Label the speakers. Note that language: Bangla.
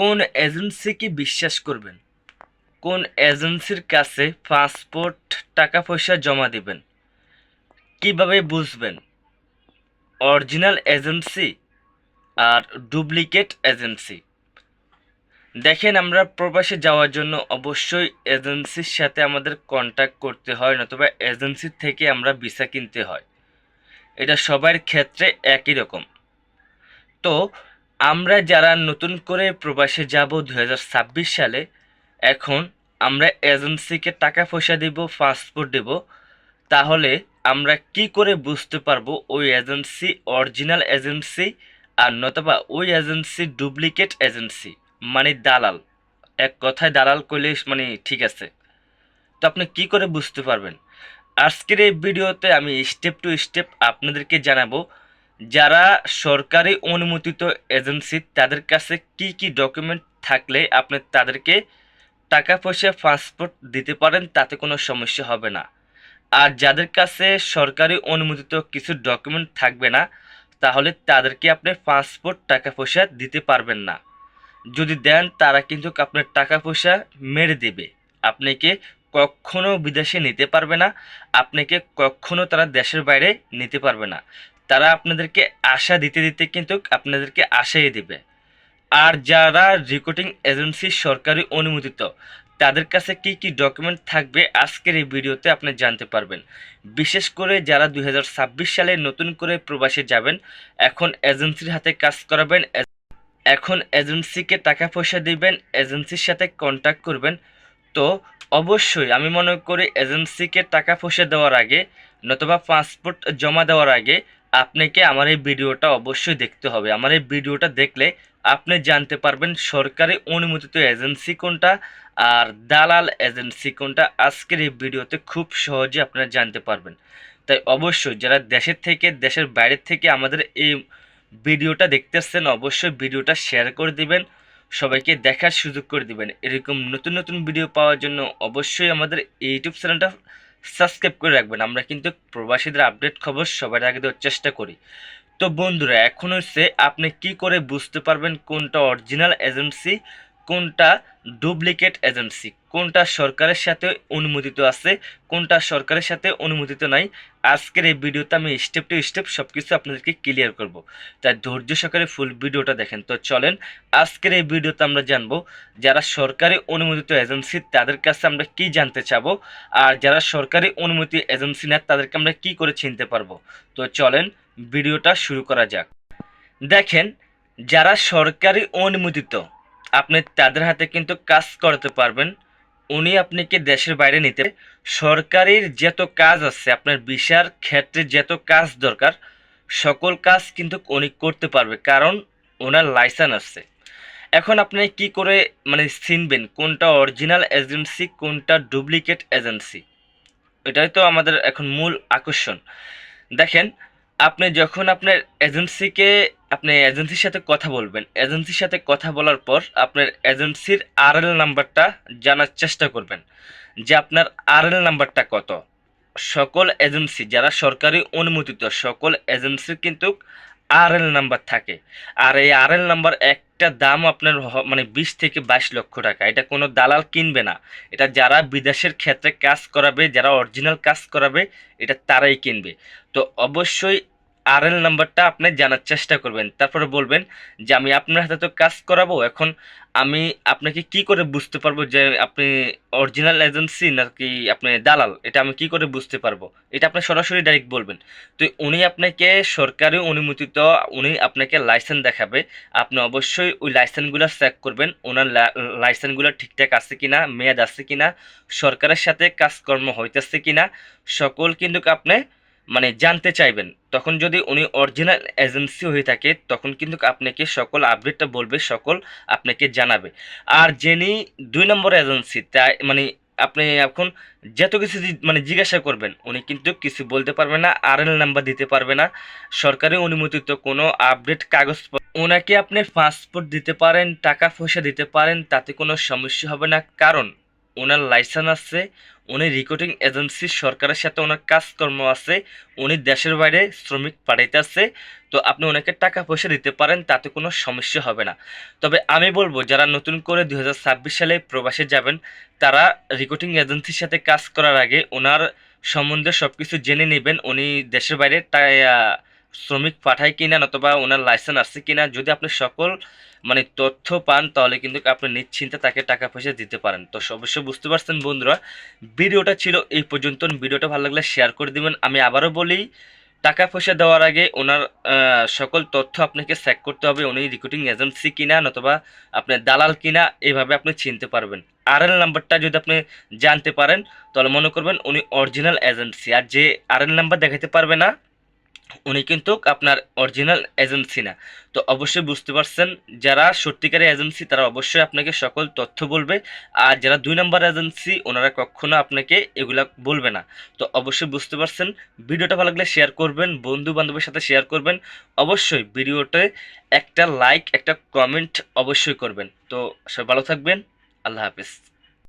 Speaker 1: কোন এজেন্সিকে বিশ্বাস করবেন? কোন এজেন্সির কাছে পাসপোর্ট টাকা পয়সা জমা দিবেন? কীভাবে বুঝবেন? অরিজিনাল এজেন্সি আর ডুপ্লিকেট এজেন্সি? দেখেন, আমরা প্রবাসে যাওয়ার জন্য অবশ্যই এজেন্সির সাথে আমাদের কন্ট্যাক্ট করতে হয়, নতুবা এজেন্সির থেকে আমরা ভিসা কিনতে হয়। এটা সবার ক্ষেত্রে একই রকম। তো আমরা যারা নতুন করে প্রবাসে যাব দু হাজার ছাব্বিশ সালে, এখন আমরা এজেন্সিকে টাকা পয়সা দিব, পাসপোর্ট দেব, তাহলে আমরা কি করে বুঝতে পারব ওই এজেন্সি অরিজিনাল এজেন্সি আর নতুবা ওই এজেন্সি ডুপ্লিকেট এজেন্সি? মানে দালাল। এক কথায় দালাল করলে মানে ঠিক আছে। তো আপনি কি করে বুঝতে পারবেন? আজকের এই ভিডিওতে আমি স্টেপ টু স্টেপ আপনাদেরকে জানাব যারা সরকারি অনুমোদিত এজেন্সি, তাদের কাছে কি কি ডকুমেন্ট থাকলে আপনি তাদেরকে টাকা পয়সা, পাসপোর্ট দিতে পারেন, তাতে কোনো সমস্যা হবে না। আর যাদের কাছে সরকারি অনুমোদিত কিছু ডকুমেন্ট থাকবে না, তাহলে তাদেরকে আপনি পাসপোর্ট টাকা পয়সা দিতে পারবেন না। যদি দেন, তারা কিন্তু আপনার টাকা পয়সা মেরে দেবে। আপনাকে কখনো বিদেশে নিতে পারবে না, আপনাকে কখনো তারা দেশের বাইরে নিতে পারবে না। তারা আপনাদেরকে আশা দিতে দিতে কিন্তু আপনাদেরকে আশাই দিবে। আর যারা রিক্রুটিং এজেন্সি সরকারি অনুমোদিত, তাদের কাছে কি কি ডকুমেন্ট থাকবে আজকের এই ভিডিওতে আপনি জানতে পারবেন। বিশেষ করে যারা দু হাজার ছাব্বিশ সালে নতুন করে প্রবাসে যাবেন, এখন এজেন্সির হাতে কাজ করাবেন এখন এজেন্সিকে টাকা পয়সা দিবেন এজেন্সির সাথে কন্ট্যাক্ট করবেন, তো অবশ্যই আমি মনে করি এজেন্সিকে টাকা পয়সা দেওয়ার আগে, নতুবা পাসপোর্ট জমা দেওয়ার আগে আপনাকে আমার এই ভিডিওটা অবশ্যই দেখতে হবে। আমার এই ভিডিওটা দেখলে আপনি জানতে পারবেন সরকারি অনুমোদিত এজেন্সি কোনটা আর দালাল এজেন্সি কোনটা। আজকের এই ভিডিওতে খুব সহজে আপনারা জানতে পারবেন। তাই অবশ্যই যারা দেশের থেকে, দেশের বাইরের থেকে আমাদের এই ভিডিওটা দেখতেছেন অবশ্যই ভিডিওটা শেয়ার করে দিবেন, সবাইকে দেখার সুযোগ করে দিবেন। এরকম নতুন নতুন ভিডিও পাওয়ার জন্য অবশ্যই আমাদের ইউটিউব চ্যানেলটা সাবস্ক্রাইব করে রাখবেন। আমরা কিন্তু প্রবাসীদের আপডেট খবর সবার আগে দেওয়ার চেষ্টা করি। তো বন্ধুরা, এখন হচ্ছে আপনি কি করে বুঝতে পারবেন কোনটা অরিজিনাল এজেন্সি কোনটা ডুপ্লিকেট এজেন্সি? কোনটা সরকারের সাথে অনুমোদিত আছে? কোনটা সরকারের সাথে অনুমোদিত নাই? আজকের এই ভিডিওতে আমি স্টেপ টু স্টেপ সব কিছু আপনাদেরকে ক্লিয়ার করব। তাই ধৈর্য সহকারে ফুল ভিডিওটা দেখেন। তো চলেন, আজকের এই ভিডিওতে আমরা জানব যারা সরকারি অনুমোদিত এজেন্সি, তাদের কাছে আমরা কি জানতে চাবো? আর যারা সরকারি অনুমতি এজেন্সি না, তাদেরকে আমরা কি করে চিনতে পারব? তো চলেন, ভিডিওটা শুরু করা যাক। দেখেন, যারা সরকারি অনুমোদিত আপনি তাদের হাতে কিন্তু কাজ করতে পারবেন। উনি আপনাকে দেশের বাইরে নিতে সরকারের যত কাজ আছে, আপনার ভিসার ক্ষেত্রে যত কাজ দরকার, সকল কাজ কিন্তু উনি করতে পারবে, কারণ ওনার লাইসেন্স আছে। এখন আপনি কি করে মানে চিনবেন, কোনটা অরিজিনাল এজেন্সি কোনটা ডুপ্লিকেট এজেন্সি এটাই তো আমাদের এখন মূল আকর্ষণ। দেখেন আপনি যখন আপনার এজেন্সিকে, আপনি এজেন্সির সাথে কথা বলবেন, এজেন্সির সাথে কথা বলার পর আপনার এজেন্সির আর এল নাম্বারটা জানার চেষ্টা করবেন যে আপনার আর এল নাম্বারটা কত। সকল এজেন্সি, যারা সরকারি অনুমোদিত, সকল এজেন্সির কিন্তু আরএল নাম্বার থাকে। আর এই আরএল নাম্বার একটা দাম আপনার মানে বিশ থেকে বাইশ লক্ষ টাকা। এটা কোনো দালাল কিনবে না। এটা যারা বিদেশের ক্ষেত্রে কাজ করাবে, যারা অরিজিনাল কাজ করাবে, এটা তারাই কিনবে। তো অবশ্যই আরএল নাম্বারটা আপনি জানার চেষ্টা করবেন। তারপরে বলবেন যে, আমি আপনার হাতে তো কাজ করাবো, এখন আমি আপনাকে কি করে বুঝতে পারব যে, আপনি অরিজিনাল এজেন্সি নাকি আপনি দালাল? এটা আমি কি করে বুঝতে পারব? এটা আপনি সরাসরি ডাইরেক্ট বলবেন। তো উনি আপনাকে সরকারি অনুমোদিত, উনি আপনাকে লাইসেন্স দেখাবে। আপনি অবশ্যই ওই লাইসেন্সগুলো চেক করবেন, ওনার লাইসেন্সগুলো ঠিকঠাক আছে কি না মেয়াদ আছে কি না সরকারের সাথে কাজকর্ম হইতেছে কিনা, সকল কিন্তু আপনি মানে জানতে চাইবেন, তখন যদি উনি অরিজিনাল এজেন্সি হয়ে থাকে, তখন কিন্তু আপনাকে সকল আপডেটটা বলবে, সকল আপনাকে জানাবে। আর যিনি দুই নম্বর এজেন্সি তাই মানে আপনি এখন যত কিছু মানে জিজ্ঞাসা করবেন, উনি কিন্তু কিছু বলতে পারবে না আর এল নাম্বার দিতে পারবে না। সরকারি অনুমোদিত কোনো আপডেট কাগজ ওনাকে আপনি পাসপোর্ট দিতে পারেন, টাকা পয়সা দিতে পারেন, তাতে কোনো সমস্যা হবে না। কারণ ওনার লাইসেন্স আছে উনি রিক্রুটিং এজেন্সি সরকারের সাথে ওনার কাজকর্ম আছে, উনি দেশের বাইরে শ্রমিক পাঠাইতেছে, তো আপনি ওনাকে টাকা পয়সা দিতে পারেন, তাতে কোনো সমস্যা হবে না। তবে আমি বলব, যারা নতুন করে দু হাজার ছাব্বিশ সালে প্রবাসে যাবেন, তারা রিক্রুটিং এজেন্সির সাথে কাজ করার আগে ওনার সম্বন্ধে সব কিছু জেনে নেবেন, উনি দেশের বাইরে শ্রমিক পাঠায় কিনা অথবা ওনার লাইসেন্স আছে কিনা, যদি আপনি সকল মানে তথ্য পান, তাহলে কিন্তু আপনি নিশ্চিন্তে তাকে টাকা পয়সা দিতে পারেন। তো অবশ্যই বুঝতে পারছেন বন্ধুরা, ভিডিওটা ছিল এই পর্যন্ত ভিডিওটা ভালো লাগলে শেয়ার করে দিবেন। আমি আবারও বলি, টাকা পয়সা দেওয়ার আগে ওনার সকল তথ্য আপনাকে চেক করতে হবে, উনি রিক্রুটিং এজেন্সি কিনা নতুবা আপনার দালাল কিনা, এভাবে আপনি চিনতে পারবেন। আর এল নাম্বারটা যদি আপনি জানতে পারেন, তাহলে মনে করবেন উনি অরিজিনাল এজেন্সি আর যে আর এল নাম্বার দেখাতে পারবে না উনি কিন্তু আপনার অরিজিনাল এজেন্সি না। তো অবশ্যই বুঝতে পারছেন, যারা সত্যিকারের এজেন্সি তারা অবশ্যই আপনাকে সকল তথ্য বলবে। আর যারা দুই নম্বর এজেন্সি ওনারা কখনো আপনাকে এগুলা বলবে না। তো অবশ্যই বুঝতে পারছেন, ভিডিওটা ভালো লাগলে শেয়ার করবেন বন্ধু বান্ধবের সাথে শেয়ার করবেন। অবশ্যই ভিডিওতে একটা লাইক একটা কমেন্ট অবশ্যই করবেন। তো সবাই ভালো থাকবেন, আল্লাহ হাফিজ।